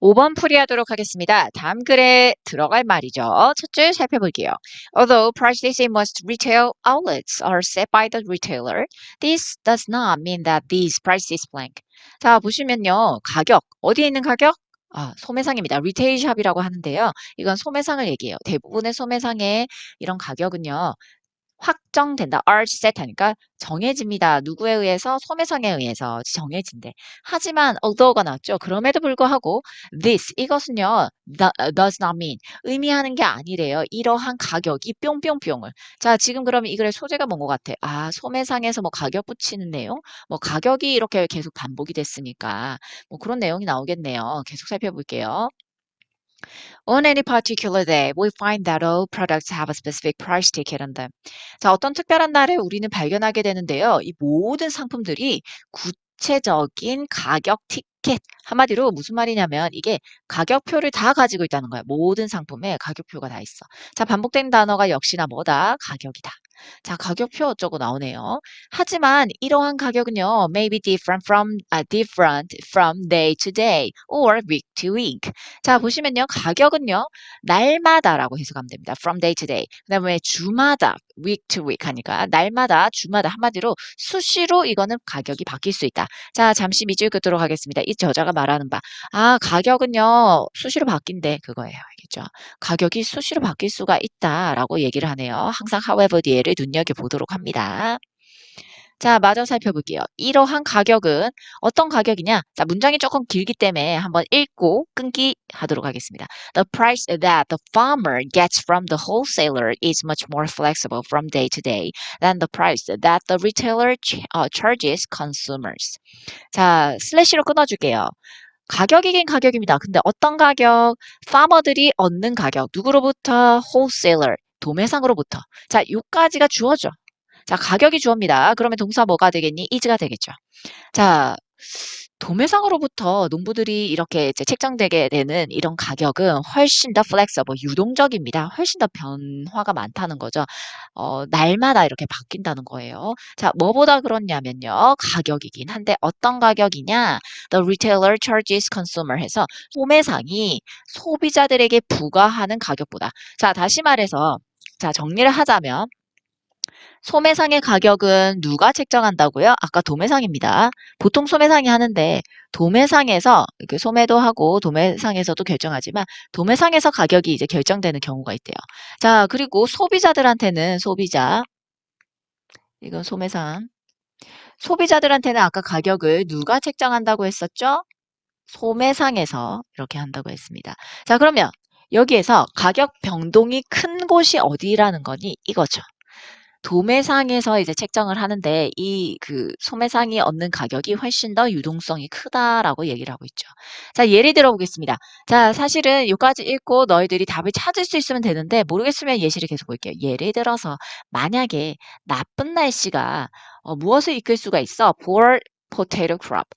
5번 풀이하도록 하겠습니다. 다음 글에 들어갈 말이죠. 첫 줄 살펴볼게요. Although prices in most retail outlets are set by the retailer, this does not mean that these prices blank. 자, 보시면요. 가격. 어디에 있는 가격? 아, 소매상입니다. 리테일 샵이라고 하는데요. 이건 소매상을 얘기해요. 대부분의 소매상의 이런 가격은요. 확정된다. are set 하니까 정해집니다. 누구에 의해서? 소매상에 의해서 정해진대. 하지만 although가 나왔죠. 그럼에도 불구하고 this 이것은요. does not mean 의미하는 게 아니래요. 이러한 가격이 뿅뿅뿅을. 자, 지금 그러면 이 글의 소재가 뭔 것 같아? 아, 소매상에서 뭐 가격 붙이는 내용? 뭐 가격이 이렇게 계속 반복이 됐으니까 뭐 그런 내용이 나오겠네요. 계속 살펴볼게요. On any particular day, we find that all products have a specific price ticket on them. 자, 어떤 특별한 날에 우리는 발견하게 되는데요. 이 모든 상품들이 구체적인 가격 티켓. 한마디로 무슨 말이냐면 이게 가격표를 다 가지고 있다는 거야. 모든 상품에 가격표가 다 있어. 자, 반복된 단어가 역시나 뭐다? 가격이다. 자, 가격표 어쩌고 나오네요. 하지만 이러한 가격은요, may be different from, uh, different from day to day or week to week. 자, 보시면요, 가격은요, 날마다라고 해석하면 됩니다. from day to day. 그 다음에 주마다, week to week 하니까 날마다, 주마다 한마디로 수시로 이거는 가격이 바뀔 수 있다. 자, 잠시 밑줄 긋도록 하겠습니다. 이 저자가 말하는 바. 아, 가격은요, 수시로 바뀐대. 그거예요. 알겠죠? 가격이 수시로 바뀔 수가 있다라고 얘기를 하네요. 항상 however 뒤에 를 눈여겨보도록 합니다. 자, 마저 살펴볼게요. 이러한 가격은 어떤 가격이냐? 자, 문장이 조금 길기 때문에 한번 읽고 끊기 하도록 하겠습니다. The price that the farmer gets from the wholesaler is much more flexible from day to day than the price that the retailer ch- 어, charges consumers. 자, 슬래시로 끊어줄게요. 가격이긴 가격입니다. 근데 어떤 가격? 파머들이 얻는 가격. 누구로부터? wholesaler. 도매상으로부터. 자, 요까지가 주어죠. 자, 가격이 주어입니다. 그러면 동사 뭐가 되겠니? is가 되겠죠. 자, 도매상으로부터 농부들이 이렇게 이제 책정되게 되는 이런 가격은 훨씬 더 flexible, 유동적입니다. 훨씬 더 변화가 많다는 거죠. 어, 날마다 이렇게 바뀐다는 거예요. 자, 뭐보다 그렇냐면요. 가격이긴 한데 어떤 가격이냐? The retailer charges consumer 해서 소매상이 소비자들에게 부과하는 가격보다. 자, 다시 말해서 자, 정리를 하자면 소매상의 가격은 누가 책정한다고요? 아까 도매상입니다. 보통 소매상이 하는데 도매상에서 이렇게 소매도 하고 도매상에서도 결정하지만 도매상에서 가격이 이제 결정되는 경우가 있대요. 자, 그리고 소비자들한테는 소비자 이건 소매상 소비자들한테는 아까 가격을 누가 책정한다고 했었죠? 소매상에서 이렇게 한다고 했습니다. 자, 그러면 여기에서 가격 변동이 큰 곳이 어디라는 거니? 이거죠. 도매상에서 이제 책정을 하는데 이 그 소매상이 얻는 가격이 훨씬 더 유동성이 크다라고 얘기를 하고 있죠. 자, 예를 들어 보겠습니다. 자, 사실은 여기까지 읽고 너희들이 답을 찾을 수 있으면 되는데 모르겠으면 예시를 계속 볼게요. 예를 들어서 만약에 나쁜 날씨가 어, 무엇을 이끌 수가 있어? poor potato crop.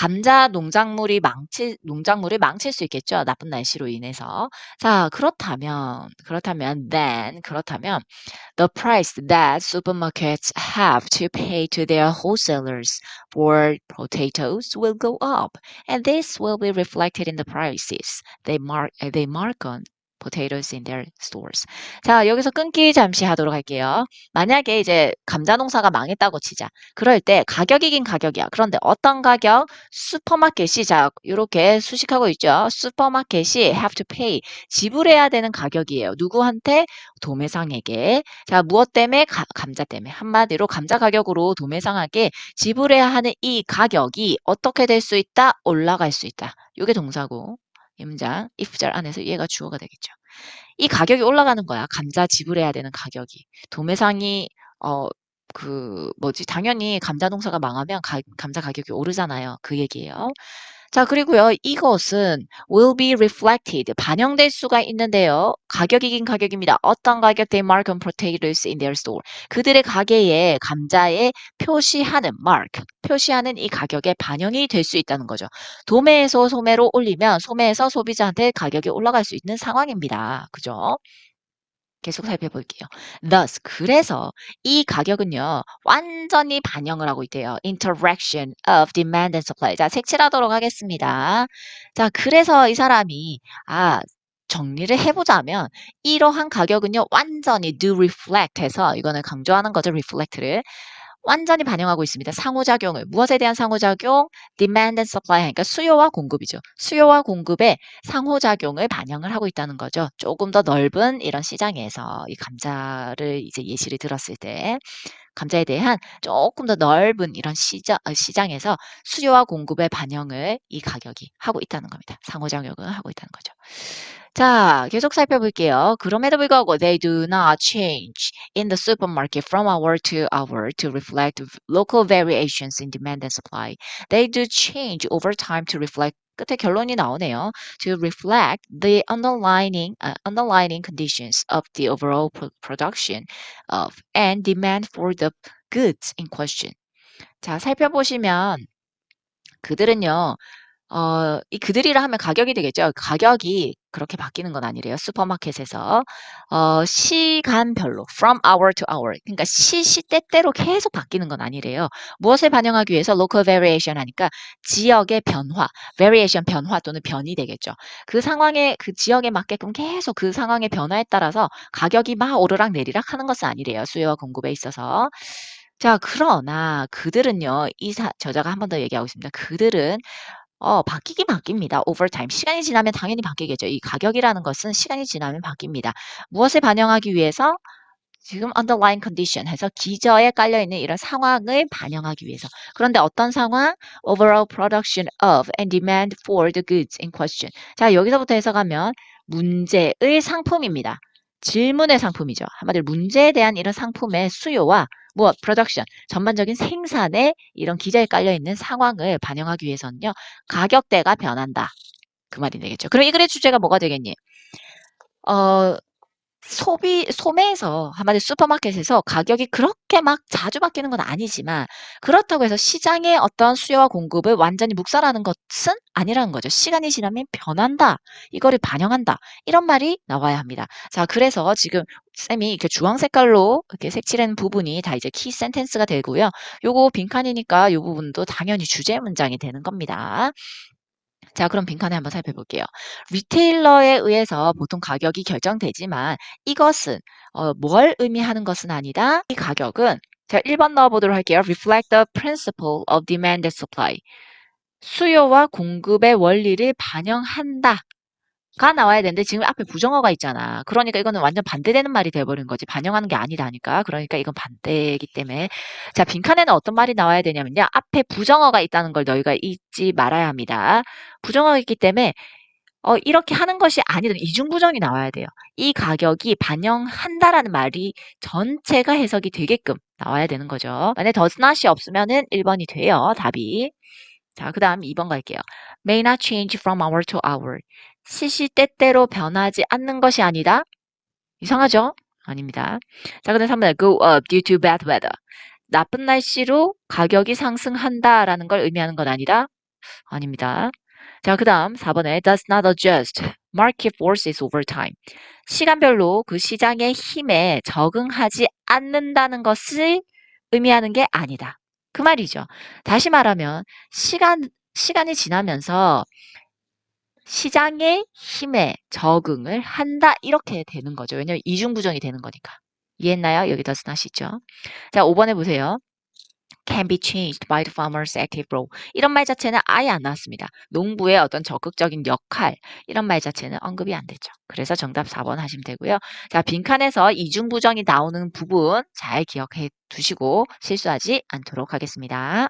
감자 농작물이 망칠 농작물을 망칠 수 있겠죠. 나쁜 날씨로 인해서. 자, 그렇다면 그렇다면 then 그렇다면 the price that supermarkets have to pay to their wholesalers for potatoes will go up and this will be reflected in the prices they mark they mark on potatoes in their stores. 자, 여기서 끊기 잠시 하도록 할게요. 만약에 이제 감자 농사가 망했다고 치자. 그럴 때 가격이긴 가격이야. 그런데 어떤 가격? 슈퍼마켓이 자, 이렇게 수식하고 있죠. 슈퍼마켓이 have to pay 지불해야 되는 가격이에요. 누구한테? 도매상에게. 자, 무엇 때문에? 가- 감자 때문에. 한마디로 감자 가격으로 도매상에게 지불해야 하는 이 가격이 어떻게 될 수 있다? 올라갈 수 있다. 이게 동사고. 이 문장 if절 안에서 얘가 주어가 되겠죠. 이 가격이 올라가는 거야. 감자 지불해야 되는 가격이. 도매상이 어 그 뭐지? 당연히 감자 농사가 망하면 가, 감자 가격이 오르잖아요. 그 얘기예요. 자, 그리고요. 이것은 will be reflected 반영될 수가 있는데요. 가격이긴 가격입니다. 어떤 가격 they mark on potatoes in their store. 그들의 가게에 감자에 표시하는 mark, 표시하는 이 가격에 반영이 될 수 있다는 거죠. 도매에서 소매로 올리면 소매에서 소비자한테 가격이 올라갈 수 있는 상황입니다. 그죠? 계속 살펴볼게요. Thus, 그래서 이 가격은요, 완전히 반영을 하고 있대요. Interaction of demand and supply. 자, 색칠하도록 하겠습니다. 자, 그래서 이 사람이, 아, 정리를 해보자면, 이러한 가격은요, 완전히 do reflect 해서, 이거는 강조하는 거죠, reflect를. 완전히 반영하고 있습니다. 상호작용을. 무엇에 대한 상호작용? demand and supply 하니까 수요와 공급이죠. 수요와 공급의 상호작용을 반영을 하고 있다는 거죠. 조금 더 넓은 이런 시장에서 이 감자를 이제 예시를 들었을 때 감자에 대한 조금 더 넓은 이런 시장, 어, 시장에서 수요와 공급의 반영을 이 가격이 하고 있다는 겁니다. 상호작용을 하고 있다는 거죠. 자, 계속 살펴볼게요. 그럼에도 불구하고 they do not change in the supermarket from hour to hour to reflect local variations in demand and supply. They do change over time to reflect 끝에 결론이 나오네요. To reflect the underlying uh, underlying conditions of the overall pro- production of and demand for the goods in question. 자, 살펴보시면 그들은요. 어, 이 그들이라 하면 가격이 되겠죠. 가격이 그렇게 바뀌는 건 아니래요. 슈퍼마켓에서 어, 시간별로 from hour to hour 그러니까 시 시때때로 계속 바뀌는 건 아니래요. 무엇을 반영하기 위해서 local variation 하니까 지역의 변화, variation 변화 또는 변이 되겠죠. 그 상황에 그 지역에 맞게끔 계속 그 상황의 변화에 따라서 가격이 막 오르락 내리락 하는 것은 아니래요. 수요와 공급에 있어서. 자, 그러나 그들은요, 이 사, 저자가 한 번 더 얘기하고 있습니다. 그들은 어, 바뀌긴 바뀝니다. over time. 시간이 지나면 당연히 바뀌겠죠. 이 가격이라는 것은 시간이 지나면 바뀝니다. 무엇을 반영하기 위해서? 지금 underlying condition 해서 기저에 깔려있는 이런 상황을 반영하기 위해서. 그런데 어떤 상황? overall production of and demand for the goods in question. 자, 여기서부터 해석하면 문제의 상품입니다. 질문의 상품이죠. 한마디로 문제에 대한 이런 상품의 수요와 무엇, production, 전반적인 생산에 이런 기저에 깔려 있는 상황을 반영하기 위해서는요, 가격대가 변한다. 그 말이 되겠죠. 그럼 이 글의 주제가 뭐가 되겠니? 어, 소비, 소매에서, 한마디로 슈퍼마켓에서 가격이 그렇게 막 자주 바뀌는 건 아니지만, 그렇다고 해서 시장의 어떤 수요와 공급을 완전히 묵살하는 것은 아니라는 거죠. 시간이 지나면 변한다. 이거를 반영한다. 이런 말이 나와야 합니다. 자, 그래서 지금 쌤이 이렇게 주황 색깔로 이렇게 색칠한 부분이 다 이제 키 센텐스가 되고요. 요거 빈칸이니까 요 부분도 당연히 주제 문장이 되는 겁니다. 자, 그럼 빈칸에 한번 살펴볼게요. 리테일러에 의해서 보통 가격이 결정되지만 이것은 어, 뭘 의미하는 것은 아니다. 이 가격은 자, 1번 넣어보도록 할게요. Reflect the principle of demand and supply. 수요와 공급의 원리를 반영한다. 가 나와야 되는데 지금 앞에 부정어가 있잖아. 그러니까 이거는 완전 반대되는 말이 돼버린 거지. 반영하는 게 아니라니까. 그러니까 이건 반대이기 때문에. 자, 빈칸에는 어떤 말이 나와야 되냐면요. 앞에 부정어가 있다는 걸 너희가 잊지 말아야 합니다. 부정어가 있기 때문에 어, 이렇게 하는 것이 아니든 이중부정이 나와야 돼요. 이 가격이 반영한다라는 말이 전체가 해석이 되게끔 나와야 되는 거죠. 만약에 does not이 없으면은 1번이 돼요. 답이. 자, 그 다음 2번 갈게요. may not change from hour to hour. 시시때때로 변하지 않는 것이 아니다. 이상하죠? 아닙니다. 자, 그다음 3번 go up due to bad weather. 나쁜 날씨로 가격이 상승한다라는 걸 의미하는 건 아니다. 아닙니다. 자, 그 다음 4번에 does not adjust market forces over time. 시간별로 그 시장의 힘에 적응하지 않는다는 것을 의미하는 게 아니다. 그 말이죠. 다시 말하면 시간 시간이 지나면서 시장의 힘에 적응을 한다 이렇게 되는 거죠. 왜냐하면 이중부정이 되는 거니까. 이해했나요? 여기 더스 나시죠? 자, 5번에 보세요. can be changed by the farmer's active role. 이런 말 자체는 아예 안 나왔습니다. 농부의 어떤 적극적인 역할 이런 말 자체는 언급이 안 되죠. 그래서 정답 4번 하시면 되고요. 자, 빈칸에서 이중부정이 나오는 부분 잘 기억해 두시고 실수하지 않도록 하겠습니다.